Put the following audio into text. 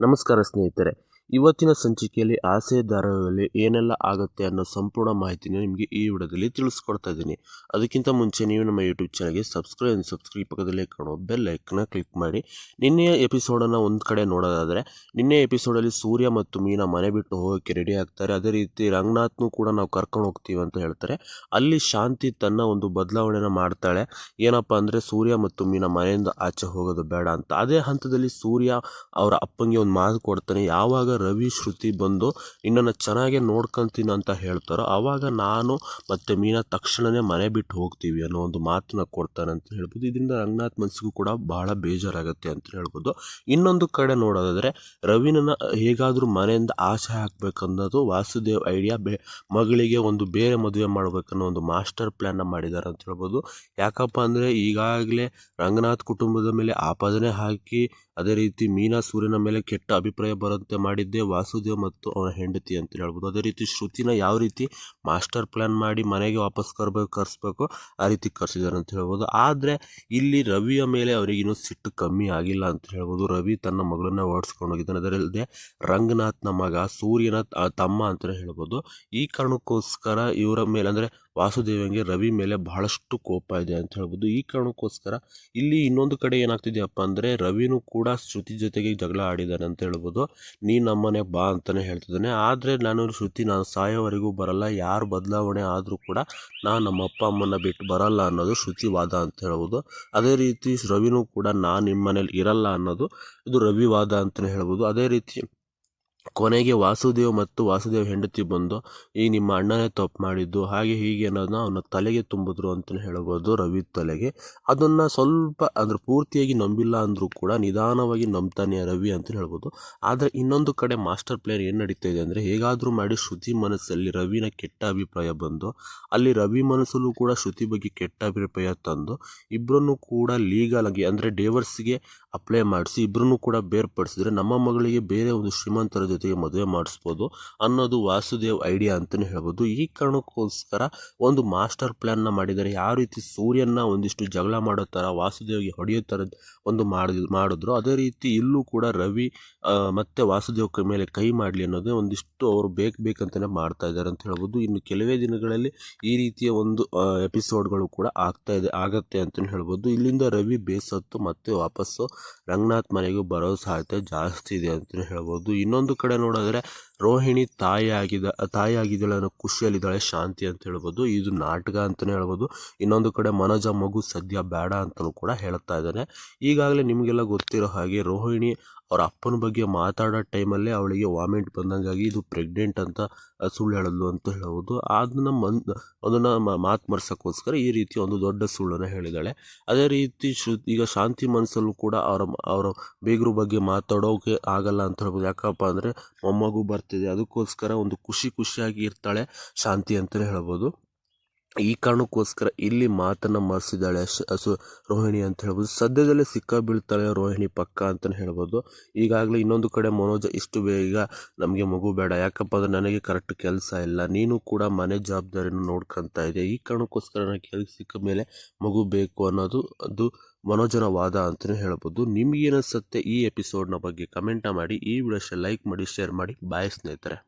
ನಮಸ್ಕಾರ ಸ್ನೇಹಿತರೆ. ಇವತ್ತಿನ ಸಂಚಿಕೆಯಲ್ಲಿ ಆಸೆ ಧಾರಾವಾಹಿಯಲ್ಲಿ ಏನೆಲ್ಲ ಆಗುತ್ತೆ ಅನ್ನೋ ಸಂಪೂರ್ಣ ಮಾಹಿತಿನ ನಿಮಗೆ ಈ ವಿಡಿಯೋದಲ್ಲಿ ತಿಳಿಸ್ಕೊಡ್ತಾ ಇದ್ದೀನಿ. ಅದಕ್ಕಿಂತ ಮುಂಚೆ ನೀವು ನಮ್ಮ ಯೂಟ್ಯೂಬ್ ಚಾನಲ್ಗೆ ಸಬ್ಸ್ಕ್ರೈಬ್ ಸಬ್ಸ್ಕ್ರೈಬ್ ಪಕ್ಕದಲ್ಲೇ ಕಾಣೋ ಬೆಲ್ ಐಕನ್ನ ಕ್ಲಿಕ್ ಮಾಡಿ. ನಿನ್ನೆಯ ಎಪಿಸೋಡನ್ನು ಒಂದು ಕಡೆ ನೋಡೋದಾದರೆ, ನಿನ್ನೆ ಎಪಿಸೋಡಲ್ಲಿ ಸೂರ್ಯ ಮತ್ತು ಮೀನಾ ಮನೆ ಬಿಟ್ಟು ಹೋಗೋಕ್ಕೆ ರೆಡಿ ಆಗ್ತಾರೆ. ಅದೇ ರೀತಿ ರಂಗನಾಥ್ನು ಕೂಡ ನಾವು ಕರ್ಕೊಂಡು ಹೋಗ್ತೀವಿ ಅಂತ ಹೇಳ್ತಾರೆ. ಅಲ್ಲಿ ಶಾಂತಿ ತನ್ನ ಒಂದು ಬದಲಾವಣೆನ ಮಾಡ್ತಾಳೆ. ಏನಪ್ಪ ಅಂದರೆ ಸೂರ್ಯ ಮತ್ತು ಮೀನಾ ಮನೆಯಿಂದ ಆಚೆ ಹೋಗೋದು ಬೇಡ ಅಂತ. ಅದೇ ಹಂತದಲ್ಲಿ ಸೂರ್ಯ ಅವರ ಅಪ್ಪಂಗೆ ಒಂದು ಮಾತು ಕೊಡ್ತಾನೆ, ಯಾವಾಗ ರವಿ ಶ್ರುತಿ ಬಂದು, ನಿನ್ನನ್ನು ಚೆನ್ನಾಗಿ ನೋಡ್ಕೊಂತೀನಿ ಅಂತ ಹೇಳ್ತಾರೋ, ಆವಾಗ ನಾನು ಮತ್ತು ಮೀನಾ ತಕ್ಷಣವೇ ಮನೆ ಬಿಟ್ಟು ಹೋಗ್ತೀವಿ ಅನ್ನೋ ಒಂದು ಮಾತನ್ನ ಕೊಡ್ತಾನೆ ಅಂತ ಹೇಳ್ಬೋದು. ಇದರಿಂದ ರಂಗನಾಥ್ ಮನಸ್ಸಿಗೂ ಕೂಡ ಬಹಳ ಬೇಜಾರಾಗುತ್ತೆ ಅಂತ ಹೇಳ್ಬೋದು. ಇನ್ನೊಂದು ಕಡೆ ನೋಡೋದಾದರೆ, ರವಿನನ್ನ ಹೇಗಾದರೂ ಮನೆಯಿಂದ ಆಸೆ ಹಾಕ್ಬೇಕನ್ನೋದು ವಾಸುದೇವ್ ಐಡಿಯಾ. ಬೇ, ಮಗಳಿಗೆ ಒಂದು ಬೇರೆ ಮದುವೆ ಮಾಡಬೇಕನ್ನೋ ಒಂದು ಮಾಸ್ಟರ್ ಪ್ಲ್ಯಾನ್ನ ಮಾಡಿದ್ದಾರೆ ಅಂತ ಹೇಳ್ಬೋದು. ಯಾಕಪ್ಪ ಅಂದರೆ, ಈಗಾಗಲೇ ರಂಗನಾಥ್ ಕುಟುಂಬದ ಮೇಲೆ ಆಪಾದನೆ ಹಾಕಿ, ಅದೇ ರೀತಿ ಮೀನಾ ಸೂರ್ಯನ ಮೇಲೆ ಕೆಟ್ಟ ಅಭಿಪ್ರಾಯ ಬರುತ್ತೆ ಮಾಡಿದ್ದೇ ವಾಸುದೇವ್ ಮತ್ತು ಅವನ ಹೆಂಡತಿ ಅಂತ ಹೇಳ್ಬೋದು. ಅದೇ ರೀತಿ ಶ್ರುತಿನ ಯಾವ ರೀತಿ ಮಾಸ್ಟರ್ ಪ್ಲ್ಯಾನ್ ಮಾಡಿ ಮನೆಗೆ ವಾಪಸ್ ಕರ್ಬೇಕು ಕರ್ಸ್ಬೇಕು ಆ ರೀತಿ ಕರ್ಸಿದ್ದಾರೆ ಅಂತ ಹೇಳ್ಬೋದು. ಆದರೆ ಇಲ್ಲಿ ರವಿಯ ಮೇಲೆ ಅವರಿಗಿನ್ನೂ ಸಿಟ್ಟು ಕಮ್ಮಿ ಆಗಿಲ್ಲ ಅಂತ ಹೇಳ್ಬೋದು. ರವಿ ತನ್ನ ಮಗಳನ್ನ ಓಡಿಸ್ಕೊಂಡು ಹೋಗಿದ್ದಾನೆ. ಅದರಲ್ಲದೆ ರಂಗನಾಥ್ನ ಮಗ ಸೂರ್ಯನ ತಮ್ಮ ಅಂತಲೇ ಹೇಳ್ಬೋದು. ಈ ಕಾರಣಕ್ಕೋಸ್ಕರ ಇವರ ಮೇಲೆ ಅಂದರೆ ವಾಸುದೇವನಿಗೆ ರವಿ ಮೇಲೆ ಬಹಳಷ್ಟು ಕೋಪ ಇದೆ ಅಂತ ಹೇಳ್ಬೋದು. ಈ ಕಾರಣಕ್ಕೋಸ್ಕರ ಇಲ್ಲಿ ಇನ್ನೊಂದು ಕಡೆ ಏನಾಗ್ತಿದೆಯಪ್ಪ ಅಂದರೆ ರವಿನೂ ಕೂಡ ಶ್ರುತಿ ಜೊತೆಗೆ ಜಗಳ ಆಡಿದ್ದಾನೆ ಅಂತ ಹೇಳ್ಬೋದು. ನೀ ನಮ್ಮನೆ ಬಾ ಅಂತಲೇ ಹೇಳ್ತಿದ್ದಾನೆ. ಆದರೆ ನಾನು ಶ್ರುತಿ, ನಾನು ಸಾಯೋವರೆಗೂ ಬರಲ್ಲ. ಯಾರು ಬದಲಾವಣೆ ಆದರೂ ಕೂಡ ನಾನು ನಮ್ಮ ಅಪ್ಪ ಅಮ್ಮನ ಬಿಟ್ಟು ಬರಲ್ಲ ಅನ್ನೋದು ಶ್ರುತಿ ವಾದ ಅಂತ ಹೇಳ್ಬೋದು. ಅದೇ ರೀತಿ ರವಿನೂ ಕೂಡ ನಾನು ನಿಮ್ಮ ಮನೇಲಿ ಇರಲ್ಲ ಅನ್ನೋದು ಇದು ರವಿ ವಾದ ಅಂತಲೇ ಹೇಳ್ಬೋದು. ಅದೇ ರೀತಿ ಕೊನೆಗೆ ವಾಸುದೇವ್ ಮತ್ತು ವಾಸುದೇವ್ ಹೆಂಡತಿ ಬಂದು, ಈ ನಿಮ್ಮ ಅಣ್ಣನೇ ತಪ್ಪು ಮಾಡಿದ್ದು, ಹಾಗೆ ಹೀಗೆ ಅನ್ನೋದನ್ನ ಅವನ ತಲೆಗೆ ತುಂಬಿದ್ರು ಅಂತಲೇ ಹೇಳ್ಬೋದು ರವಿ ತಲೆಗೆ. ಅದನ್ನು ಸ್ವಲ್ಪ ಅಂದ್ರೆ ಪೂರ್ತಿಯಾಗಿ ನಂಬಿಲ್ಲ ಅಂದರೂ ಕೂಡ ನಿಧಾನವಾಗಿ ನಂಬ್ತಾನೆ ರವಿ ಅಂತ ಹೇಳ್ಬೋದು. ಆದರೆ ಇನ್ನೊಂದು ಕಡೆ ಮಾಸ್ಟರ್ ಪ್ಲೇನ್ ಏನು ನಡೀತಾ ಇದೆ ಅಂದರೆ ಹೇಗಾದರೂ ಮಾಡಿ ಶ್ರುತಿ ಮನಸ್ಸಲ್ಲಿ ರವಿನ ಕೆಟ್ಟ ಅಭಿಪ್ರಾಯ ಬಂದು, ಅಲ್ಲಿ ರವಿ ಮನಸ್ಸಲ್ಲೂ ಕೂಡ ಶ್ರುತಿ ಬಗ್ಗೆ ಕೆಟ್ಟ ಅಭಿಪ್ರಾಯ ತಂದು ಇಬ್ಬರನ್ನು ಕೂಡ ಲೀಗಲ್ ಆಗಿ ಅಂದರೆ ಡೇವರ್ಸ್ಗೆ ಅಪ್ಲೈ ಮಾಡಿಸಿ ಇಬ್ಬರನ್ನು ಕೂಡ ಬೇರ್ಪಡಿಸಿದ್ರೆ ನಮ್ಮ ಮಗಳಿಗೆ ಬೇರೆ ಒಂದು ಶ್ರೀಮಂತರ ಜೊತೆಗೆ ಮದುವೆ ಮಾಡಿಸ್ಬೋದು ಅನ್ನೋದು ವಾಸುದೇವ್ ಐಡಿಯಾ ಅಂತಲೇ ಹೇಳ್ಬೋದು. ಈ ಕಾರಣಕ್ಕೋಸ್ಕರ ಒಂದು ಮಾಸ್ಟರ್ ಪ್ಲ್ಯಾನ್ನ ಮಾಡಿದ್ದಾರೆ. ಯಾವ ರೀತಿ ಸೂರ್ಯನ ಒಂದಿಷ್ಟು ಜಗಳ ಮಾಡೋ ಥರ ವಾಸುದೇವ್ಗೆ ಹೊಡೆಯೋ ಥರ ಒಂದು ಮಾಡಿ, ಮಾಡಿದ್ರು. ಅದೇ ರೀತಿ ಇಲ್ಲೂ ಕೂಡ ರವಿ ಮತ್ತು ವಾಸುದೇವ್ ಮೇಲೆ ಕೈ ಮಾಡಲಿ ಅನ್ನೋದೇ ಒಂದಿಷ್ಟು ಅವರು ಬೇಕು ಬೇಕಂತಲೇ ಮಾಡ್ತಾ ಇದ್ದಾರೆ ಅಂತ ಹೇಳ್ಬೋದು. ಇನ್ನು ಕೆಲವೇ ದಿನಗಳಲ್ಲಿ ಈ ರೀತಿಯ ಒಂದು ಎಪಿಸೋಡ್ಗಳು ಕೂಡ ಆಗ್ತಾ ಇದೆ, ಆಗತ್ತೆ ಅಂತಲೇ ಹೇಳ್ಬೋದು. ಇಲ್ಲಿಂದ ರವಿ ಬೇಸತ್ತು ಮತ್ತೆ ವಾಪಸ್ಸು ರಂಗನಾಥ್ ಮನೆಗೂ ಬರೋ ಸಾಧ್ಯತೆ ಜಾಸ್ತಿ ಇದೆ ಅಂತಲೇ ಹೇಳ್ಬೋದು. ಇನ್ನೊಂದು ಕಡೆ ನೋಡಿದ್ರೆ ರೋಹಿಣಿ ತಾಯಿ ಆಗಿದ ತಾಯಿ ಆಗಿದ್ದಾಳೆ ಅನ್ನೋ ಖುಷಿಯಲ್ಲಿದ್ದಾಳೆ ಶಾಂತಿ ಅಂತ ಹೇಳ್ಬೋದು. ಇದು ನಾಟಕ ಅಂತಲೇ ಹೇಳ್ಬೋದು. ಇನ್ನೊಂದು ಕಡೆ ಮನೋಜ ಮಗು ಸದ್ಯ ಬೇಡ ಅಂತಲೂ ಕೂಡ ಹೇಳ್ತಾ ಇದ್ದಾನೆ. ಈಗಾಗಲೇ ನಿಮಗೆಲ್ಲ ಗೊತ್ತಿರೋ ಹಾಗೆ ರೋಹಿಣಿ ಅವ್ರ ಅಪ್ಪನ ಬಗ್ಗೆ ಮಾತಾಡೋ ಟೈಮಲ್ಲೇ ಅವಳಿಗೆ ವಾಮಿಟ್ ಬಂದಂಗಾಗಿ ಇದು ಪ್ರೆಗ್ನೆಂಟ್ ಅಂತ ಸುಳ್ಳು ಹೇಳಲು ಅಂತ ಹೇಳ್ಬೋದು. ಅದನ್ನ ಮನ್, ಅದನ್ನು ಮಾತು ಮರ್ಸೋಕ್ಕೋಸ್ಕರ ಈ ರೀತಿ ಒಂದು ದೊಡ್ಡ ಸುಳ್ಳನ್ನು ಹೇಳಿದಾಳೆ ಅದೇ ರೀತಿ ಶು, ಈಗ ಶಾಂತಿ ಮನಸ್ಸಲ್ಲೂ ಕೂಡ ಅವರ ಅವರ ಬೇಗರು ಬಗ್ಗೆ ಮಾತಾಡೋಕೆ ಆಗಲ್ಲ ಅಂತ ಹೇಳ್ಬೋದು. ಯಾಕಪ್ಪ ಅಂದರೆ ಮೊಮ್ಮಗು ಬರ್ತಿದೆ, ಅದಕ್ಕೋಸ್ಕರ ಒಂದು ಖುಷಿ ಖುಷಿಯಾಗಿ ಇರ್ತಾಳೆ ಶಾಂತಿ ಅಂತಲೇ ಹೇಳ್ಬೋದು. ಈ ಕಾರಣಕ್ಕೋಸ್ಕರ ಇಲ್ಲಿ ಮಾತನ್ನು ಮರೆಸಿದ್ದಾಳೆ ಅಸು, ರೋಹಿಣಿ ಅಂತ ಹೇಳ್ಬೋದು. ಸದ್ಯದಲ್ಲೇ ಸಿಕ್ಕ ಬೀಳ್ತಾಳೆ ರೋಹಿಣಿ ಪಕ್ಕ ಅಂತಲೇ ಹೇಳ್ಬೋದು. ಈಗಾಗಲೇ ಇನ್ನೊಂದು ಕಡೆ ಮನೋಜ ಇಷ್ಟು ಬೇಗ ನಮಗೆ ಮಗು ಬೇಡ. ಯಾಕಪ್ಪ ಅಂದರೆ ನನಗೆ ಕರೆಕ್ಟ್ ಕೆಲಸ ಇಲ್ಲ. ನೀನು ಕೂಡ ಮನೆ ಜವಾಬ್ದಾರಿಯನ್ನು ನೋಡ್ಕೊತಾ ಇದೆ ಈ ಕಾರಣಕ್ಕೋಸ್ಕರ ನನಗೆ ಕೆಲಸ ಸಿಕ್ಕ ಮೇಲೆ ಮಗು ಬೇಕು ಅನ್ನೋದು, ಅದು ಮನೋಜನ ವಾದ ಅಂತಲೇ ಹೇಳ್ಬೋದು. ನಿಮಗೇನಿಸುತ್ತೆ ಈ ಎಪಿಸೋಡ್ನ ಬಗ್ಗೆ ಕಮೆಂಟ ಮಾಡಿ. ಈ ವಿಡಿಯೋಕ್ಕೆ ಲೈಕ್ ಮಾಡಿ ಶೇರ್ ಮಾಡಿ. ಬಾಯ್ ಸ್ನೇಹಿತರೆ.